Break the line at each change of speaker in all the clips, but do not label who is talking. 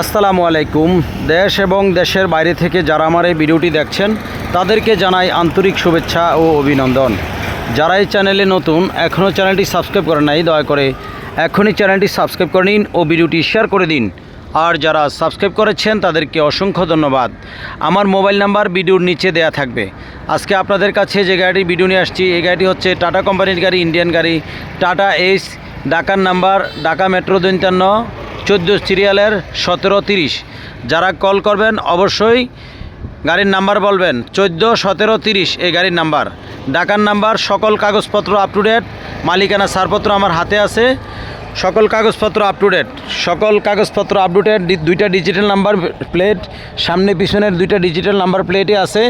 আসসালামু আলাইকুম। দেশ এবং দেশের বাইরে থেকে যারা আমার এই ভিডিওটি দেখছেন, তাদেরকে জানাই আন্তরিক শুভেচ্ছা ও অভিনন্দন। যারা এই চ্যানেলে নতুন, এখনও চ্যানেলটি সাবস্ক্রাইব করেন নাই, দয়া করে এখনই চ্যানেলটি সাবস্ক্রাইব করে নিন ও ভিডিওটি শেয়ার করে দিন। আর যারা সাবস্ক্রাইব করেছেন, তাদেরকে অসংখ্য ধন্যবাদ। আমার মোবাইল নাম্বার ভিডিওর নিচে দেয়া থাকবে। আজকে আপনাদের কাছে যে গাড়ির ভিডিও নিয়ে আসছি, এই গাড়িটি হচ্ছে টাটা কোম্পানির গাড়ি, ইন্ডিয়ান গাড়ি, টাটা এইস ঢাকার নাম্বার, ঢাকা মেট্রো দৈন্তান্ন চোদ্দ সিরিয়ালের সতেরো তিরিশ। যারা কল করবেন অবশ্যই গাড়ির নাম্বার বলবেন, চোদ্দ, সতেরো, তিরিশ এই গাড়ির নাম্বার। ডাকার নাম্বার, সকল কাগজপত্র আপ টু ডেট মালিকানা ছাড়পত্র আমার হাতে আছে, সকল কাগজপত্র আপ টু ডেট সকল কাগজপত্র আপ টু ডেট দুইটা ডিজিটাল নাম্বার প্লেট সামনে পিছনের দুইটা ডিজিটাল নাম্বার প্লেটই আছে।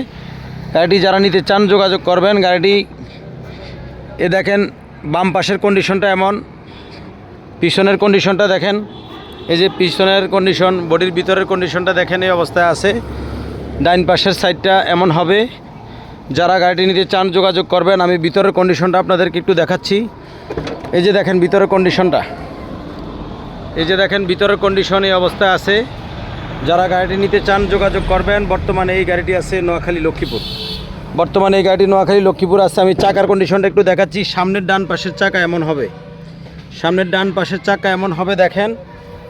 গাড়িটি যারা নিতে চান যোগাযোগ করবেন, গাড়িটি এ দেখেন, বাম পাশের কন্ডিশনটা এমন, পিছনের কন্ডিশনটা দেখেন। এই যে পিছনের কন্ডিশন বডির ভিতরের কন্ডিশনটা দেখেন, এই অবস্থায় আছে। ডাইন পাশের সাইডটা এমন হবে। যারা গাড়িটি নিতে চান, যোগাযোগ করবেন। আমি ভিতরের কন্ডিশনটা আপনাদেরকে একটু দেখাচ্ছি। এই যে দেখেন ভিতরের কন্ডিশনটা এই যে দেখেন ভিতরের কন্ডিশন এই অবস্থায় আছে। যারা গাড়িটি নিতে চান, যোগাযোগ করবেন। বর্তমানে এই গাড়িটি আছে নোয়াখালী লক্ষ্মীপুর। বর্তমানে এই গাড়িটি নোয়াখালী লক্ষ্মীপুর আছে। আমি চাকার কন্ডিশনটা একটু দেখাচ্ছি। সামনের ডান পাশের চাকা এমন হবে। সামনের ডান পাশের চাকা এমন হবে, দেখেন।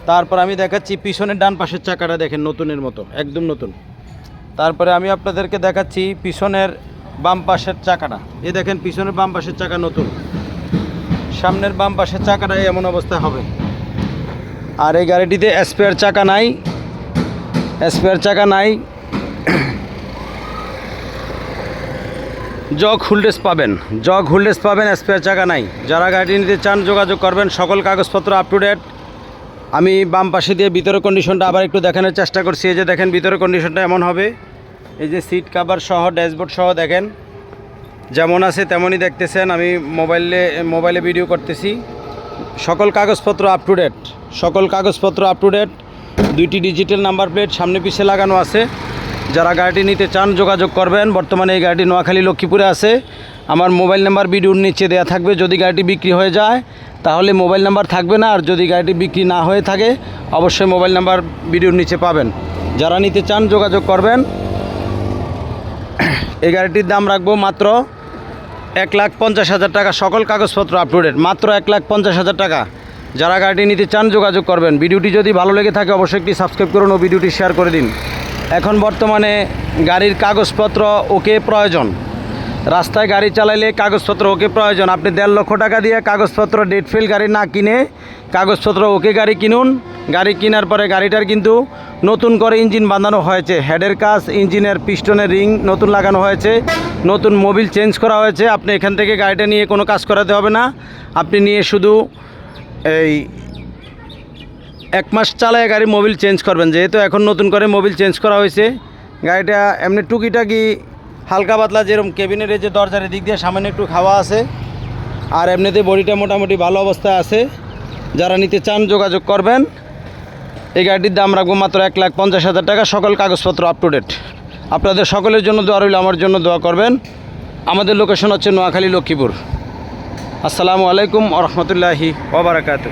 তারপর আমি দেখাচ্ছি পিছনের ডান পাশের চাকাটা দেখেন নতুনের মতো, একদম নতুন। তারপরে আমি আপনাদেরকে দেখাচ্ছি পিছনের বাম পাশের চাকাটা। এই দেখেন পিছনের বাম পাশের চাকা নতুন। সামনের বাম পাশের চাকাটা এমন অবস্থা হবে। আর এই গাড়িটিতে স্পেয়ার চাকা নাই। স্পেয়ার চাকা নাই। জগ হুলডেস পাবেন। জগ হুলডেস পাবেন স্পেয়ার চাকা নাই। যারা গাড়ি নিতে চান, যোগাযোগ করবেন। সকল কাগজপত্র আপ টু ডেট আমি বাম পাশে দিয়ে ভিতরের কন্ডিশনটা আবার একটু দেখানোর চেষ্টা করছি। এই যে দেখেন, ভিতরের কন্ডিশনটা এমন হবে। এই যে সিট কাভার সহ ড্যাশবোর্ড সহ দেখেন, যেমন আছে তেমনই দেখতেছেন। আমি মোবাইলে মোবাইলে ভিডিও করতেছি। সকল কাগজপত্র আপ টু ডেট সকল কাগজপত্র আপ টু ডেট দুইটি ডিজিটাল নাম্বার প্লেট সামনে পিছে লাগানো আছে। যারা গাড়িটি নিতে চান, যোগাযোগ করবেন। বর্তমানে এই গাড়িটি নোয়াখালী লক্ষ্মীপুরে আছে। আমার মোবাইল নাম্বার ভিডিওর নিচে দেওয়া থাকবে। যদি গাড়িটি বিক্রি হয়ে যায় তাহলে মোবাইল নাম্বার থাকবে না, আর যদি গাড়িটি বিক্রি না হয়ে থাকে, অবশ্যই মোবাইল নাম্বার ভিডিওর নিচে পাবেন। যারা নিতে চান, যোগাযোগ করবেন। এই গাড়িটির দাম রাখব মাত্র এক লাখ পঞ্চাশ হাজার টাকা, সকল কাগজপত্র আপ টু ডেট মাত্র এক লাখ পঞ্চাশ হাজার টাকা। যারা গাড়িটি নিতে চান, যোগাযোগ করবেন। ভিডিওটি যদি ভালো লেগে থাকে, অবশ্যই একটি সাবস্ক্রাইব করুন ও ভিডিওটি শেয়ার করে দিন। এখন বর্তমানে গাড়ির কাগজপত্র ওকে প্রয়োজন। রাস্তায় গাড়ি চালাইলে কাগজপত্র ওকে প্রয়োজন। আপনি দেড় লক্ষ টাকা দিয়ে কাগজপত্র ডেট ফেল গাড়ি না কিনে কাগজপত্র ওকে গাড়ি কিনুন। গাড়ি কেনার পরে গাড়িটার কিন্তু নতুন করে ইঞ্জিন বাঁধানো হয়েছে। হেডের কাজ, ইঞ্জিনের পিস্টনের রিং নতুন লাগানো হয়েছে। নতুন মোবিল চেঞ্জ করা হয়েছে। আপনি এখান থেকে গাড়িটা নিয়ে কোনো কাজ করাতে হবে না। আপনি নিয়ে শুধু এই এক মাস চালায় গাড়ি মোবিল চেঞ্জ করবেন। যেহেতু এখন নতুন করে মোবিল চেঞ্জ করা হয়েছে। গাড়িটা এমনি টুকিটাকি হালকা পাতলা যেরকম কেবিনের যে দরজার দিক দিয়ে সামান্য একটু খাওয়া আছে। আর এমনিতে বডিটা মোটামুটি ভালো অবস্থায় আছে। যারা নিতে চান যোগাযোগ করবেন। এই গাড়িটির দাম রাখব মাত্র এক লাখ পঞ্চাশ হাজার টাকা। সকল কাগজপত্র আপ টু ডেট আপনাদের সকলের জন্য দোয়া রইল, আমার জন্য দোয়া করবেন। আমাদের লোকেশন হচ্ছে নোয়াখালী লক্ষ্মীপুর। আসসালামু আলাইকুম আ রহমতুল্লাহি ওবরাকাতু